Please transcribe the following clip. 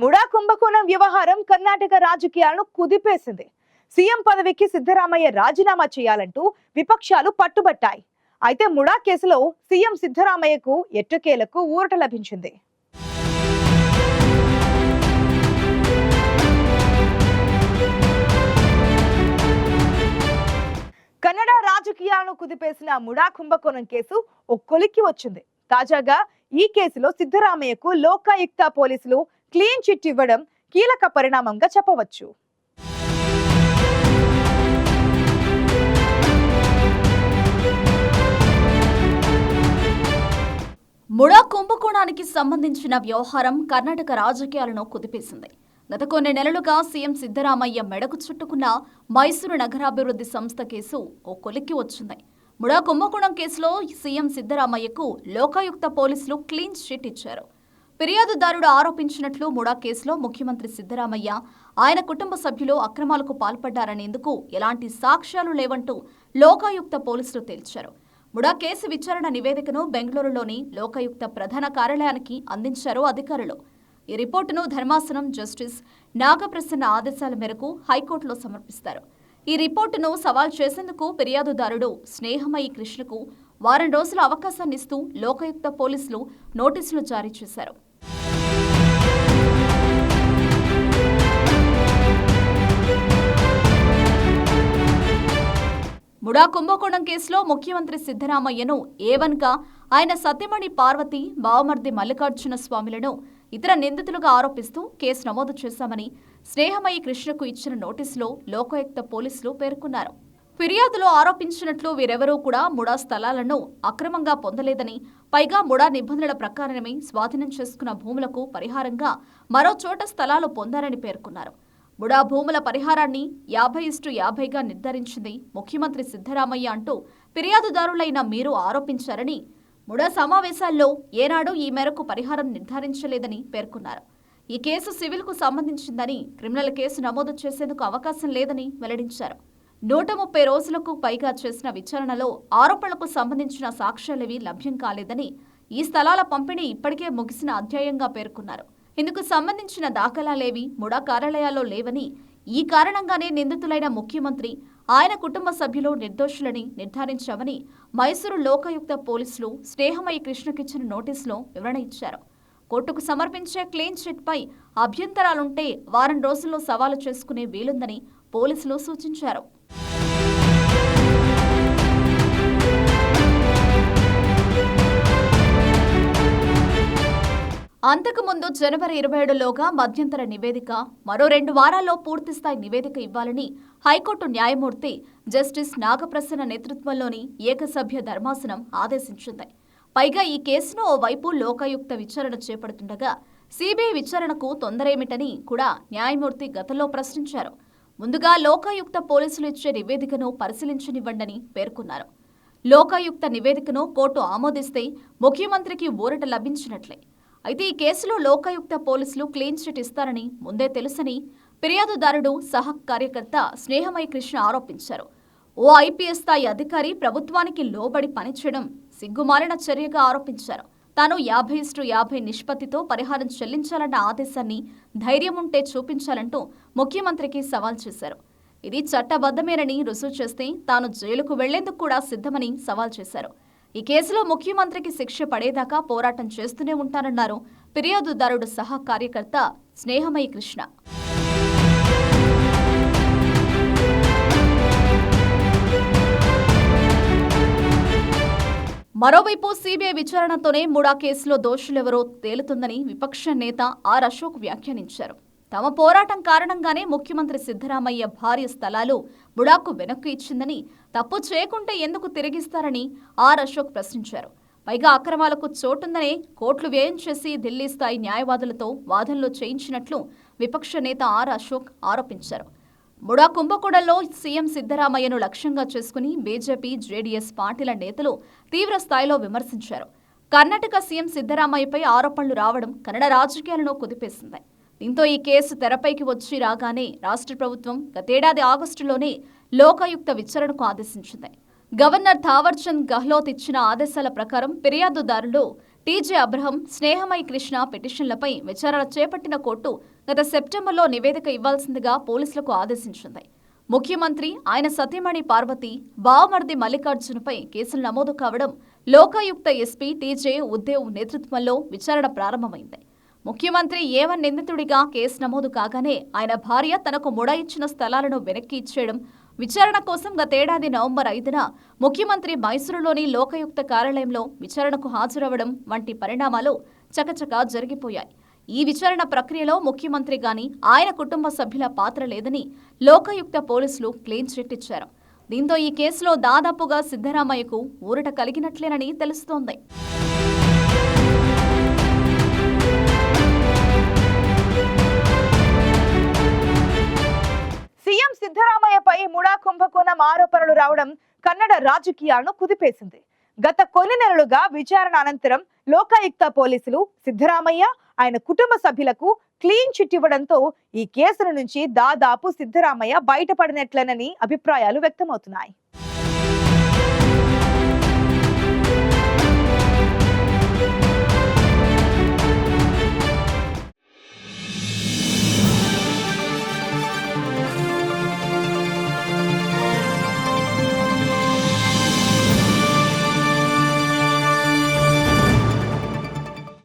MUDA కుంభకోణం వ్యవహారం కర్ణాటక రాజకీయాలను కుదిపేసింది. సీఎం పదవికి సిద్ధరామయ్య రాజీనామా చేయాలంటూ విపక్షాలు పట్టుబట్టాయి. అయితే ముడా కేసులో సీఎం సిద్ధరామయ్యకు ఎట్టకేలకు ఊరట లభించింది. కన్నడ రాజకీయాలను కుదిపేసిన ముడా కుంభకోణం కేసు ఒక్కొలిక్కి వచ్చింది. తాజాగా ఈ కేసులో సిద్ధరామయ్యకు లోకాయుక్త పోలీసులు క్లీన్ చిట్ ఇవ్వడం కీలక పరిణామంగా చెప్పవచ్చు. ముడా కుంభకోణానికి సంబంధించిన వ్యవహారం కర్ణాటక రాజకీయాలను కుదిపేసింది. గత కొన్ని నెలలుగా సీఎం సిద్ధరామయ్య మెడకు చుట్టుకున్న మైసూరు నగరాభివృద్ధి సంస్థ కేసు ఓ కొలిక్కి వచ్చింది. ముడా కుంభకోణం కేసులో సీఎం సిద్ధరామయ్యకు లోకాయుక్త పోలీసులు క్లీన్ చిట్ ఇచ్చారు. ఫిర్యాదుదారుడు ఆరోపించినట్లు ముడా కేసులో ముఖ్యమంత్రి సిద్ధరామయ్య. ఆయన కుటుంబ సభ్యులు అక్రమాలకు పాల్పడ్డారనేందుకు ఎలాంటి సాక్ష్యాలు లేవంటూ లోకాయుక్త పోలీసులు తేల్చారు. ముడా కేసు విచారణ నివేదికను బెంగళూరులోని లోకాయుక్త ప్రధాన కార్యాలయానికి అందించారు అధికారులు. ఈ రిపోర్టును ధర్మాసనం జస్టిస్ నాగప్రసన్న ఆదేశాల మేరకు హైకోర్టులో సమర్పిస్తారు. ఈ రిపోర్టును సవాల్ చేసేందుకు ఫిర్యాదుదారుడు స్నేహమయి కృష్ణకు వారం రోజుల అవకాశాన్నిస్తూ లోకయుక్త పోలీసులు నోటీసులు జారీ చేశారు. ముడా కుంభకోణం కేసులో ముఖ్యమంత్రి సిద్ధరామయ్యను ఏవన్గా ఆయన సత్యమణి పార్వతి బావమర్ది మల్లికార్జున స్వామిలను ఇతర నిందితులుగా ఆరోపిస్తూ కేసు నమోదు చేశామని స్నేహమయ్య కృష్ణకు ఇచ్చిన నోటీసులో లోకాయుక్త పోలీసులు పేర్కొన్నారు. ఫిర్యాదులో ఆరోపించినట్లు వీరెవరూ కూడా ముడా స్థలాలను అక్రమంగా పొందలేదని పైగా ముడా నిబంధనల ప్రకారమే స్వాధీనం చేసుకున్న భూములకు పరిహారంగా మరో చోట స్థలాలు పొందారని పేర్కొన్నారు. ముడా భూముల పరిహారాన్ని యాభై ఇస్టు యాభైగా నిర్ధారించింది ముఖ్యమంత్రి సిద్ధరామయ్య అంటూ ఫిర్యాదుదారులైన మీరు ఆరోపించారని ముడా సమావేశాల్లో ఏనాడు ఈ మేరకు పరిహారం నిర్ధారించలేదని పేర్కొన్నారు. ఈ కేసు సివిల్కు సంబంధించిందని క్రిమినల్ కేసు నమోదు చేసేందుకు అవకాశం లేదని వెల్లడించారు. నూట ముప్పై రోజులకు పైగా చేసిన విచారణలో ఆరోపణలకు సంబంధించిన సాక్ష్యాలేవీ లభ్యం కాలేదని ఈ స్థలాల పంపిణీ ఇప్పటికే ముగిసిన అధ్యాయంగా పేర్కొన్నారు. ఇందుకు సంబంధించిన దాఖలాలేవి ముడా కార్యాలయాల్లో లేవని ఈ కారణంగానే నిందితులైన ముఖ్యమంత్రి ఆయన కుటుంబ సభ్యులు నిర్దోషులని నిర్ధారించామని మైసూరు లోకాయుక్త పోలీసులు స్నేహమయ్య కృష్ణకిచ్చిన నోటీసులో వివరణ ఇచ్చారు. కోర్టుకు సమర్పించే క్లీన్ చిట్పై అభ్యంతరాలుంటే వారం రోజుల్లో సవాలు చేసుకునే వీలుందని పోలీసులు సూచించారు. అంతకుముందు జనవరి ఇరవై ఏడులోగా మధ్యంతర నివేదిక మరో రెండు వారాల్లో పూర్తిస్థాయి నివేదిక ఇవ్వాలని హైకోర్టు న్యాయమూర్తి జస్టిస్ నాగప్రసన్న నేతృత్వంలోని ఏకసభ్య ధర్మాసనం ఆదేశించింది. పైగా ఈ కేసును ఓవైపు లోకాయుక్త విచారణ చేపడుతుండగా సిబిఐ విచారణకు తొందరేమిటని కూడా న్యాయమూర్తి గతంలో ప్రశ్నించారు. ముందుగా లోకాయుక్త పోలీసులు ఇచ్చే నివేదికను పరిశీలించనివ్వండని పేర్కొన్నారు. లోకాయుక్త నివేదికను కోర్టు ఆమోదిస్తే ముఖ్యమంత్రికి ఊరట లభించినట్లే. అయితే ఈ కేసులో లోకాయుక్త పోలీసులు క్లీన్ చిట్ ఇస్తారని ముందే తెలుసని ఫిర్యాదుదారుడు సహ కార్యకర్త స్నేహమయ కృష్ణ ఆరోపించారు. ఓ ఐపీఎస్ స్థాయి అధికారి ప్రభుత్వానికి లోబడి పనిచేయడం సిగ్గుమాలిన చర్యగా ఆరోపించారు. తాను యాభై ఇస్టు యాభై నిష్పత్తితో పరిహారం చెల్లించాలన్న ఆదేశాన్ని ధైర్యం ఉంటే చూపించాలంటూ ముఖ్యమంత్రికి సవాల్ చేశారు. ఇది చట్టబద్ధమేనని రుజువు చేస్తే తాను జైలుకు వెళ్ళేందుకు కూడా సిద్ధమని సవాల్ చేశారు. ఈ కేసులో ముఖ్యమంత్రికి శిక్ష పడేదాకా పోరాటం చేస్తూనే ఉంటారన్నారు ఫిర్యాదుదారుడు సహా కార్యకర్త స్నేహమయి కృష్ణ. మరోవైపు సీబీఐ విచారణతోనే ముడా కేసులో దోషులెవరో తేలుతుందని విపక్ష నేత ఆర్ అశోక్ వ్యాఖ్యానించారు. తమ పోరాటం కారణంగానే ముఖ్యమంత్రి సిద్ధరామయ్య భార్య స్థలాలు బుడాకు వెనక్కు ఇచ్చిందని తప్పు చేయకుంటే ఎందుకు తిరిగిస్తారని ఆర్ అశోక్ ప్రశ్నించారు. పైగా అక్రమాలకు చోటుందనే కోట్లు వ్యయం చేసి ఢిల్లీ స్థాయి న్యాయవాదులతో వాదనలు చేయించినట్లు విపక్ష నేత ఆర్ అశోక్ ఆరోపించారు. బుడా కుంభకోణంలో సీఎం సిద్ధరామయ్యను లక్ష్యంగా చేసుకుని బీజేపీ జేడీఎస్ పార్టీల నేతలు తీవ్ర స్థాయిలో విమర్శించారు. కర్ణాటక సీఎం సిద్ధరామయ్యపై ఆరోపణలు రావడం కన్నడ రాజకీయాలను కుదిపేసింది. దీంతో ఈ కేసు తెరపైకి వచ్చి రాగానే రాష్ట్ర ప్రభుత్వం గతేడాది ఆగస్టులోనే లోకాయుక్త విచారణకు ఆదేశించింది. గవర్నర్ థావర్చంద్ గెహ్లోత్ ఇచ్చిన ఆదేశాల ప్రకారం ఫిర్యాదుదారులు టీజే అబ్రహం స్నేహమై కృష్ణ పిటిషన్లపై విచారణ చేపట్టిన కోర్టు గత సెప్టెంబర్లో నివేదిక ఇవ్వాల్సిందిగా పోలీసులకు ఆదేశించింది. ముఖ్యమంత్రి ఆయన సతీమణి పార్వతి బావమర్ది మల్లికార్జునపై కేసులు నమోదు కావడం లోకాయుక్త ఎస్పీ టీజే ఉద్దేవ్ నేతృత్వంలో విచారణ ప్రారంభమైంది. ముఖ్యమంత్రి ఏవన్ నిందితుడిగా కేసు నమోదు కాగానే ఆయన భార్య తనకు ముడ ఇచ్చిన స్థలాలను వెనక్కి ఇచ్చేయడం విచారణ కోసం గతేడాది నవంబర్ ఐదున ముఖ్యమంత్రి మైసూరులోని లోకయుక్త కార్యాలయంలో విచారణకు హాజరవ్వడం వంటి పరిణామాలు చకచకా జరిగిపోయాయి. ఈ విచారణ ప్రక్రియలో ముఖ్యమంత్రి గాని ఆయన కుటుంబ సభ్యుల పాత్ర లేదని లోకయుక్త పోలీసులు క్లీన్ చిట్ ఇచ్చారు. దీంతో ఈ కేసులో దాదాపుగా సిద్ధరామయ్యకు ఊరట కలిగినట్లేనని తెలుస్తోంది. సీఎం సిద్ధరామయ్యపై ముడా కుంభకోణం ఆరోపణలు రావడం కన్నడ రాజకీయాలను కుదిపేసింది. గత కొన్ని నెలలుగా విచారణ అనంతరం లోకాయుక్త పోలీసులు సిద్ధరామయ్య ఆయన కుటుంబ సభ్యులకు క్లీన్ చిట్ ఇవ్వడంతో ఈ కేసుల నుంచి దాదాపు సిద్ధరామయ్య బయటపడినట్లేనని అభిప్రాయాలు వ్యక్తమవుతున్నాయి.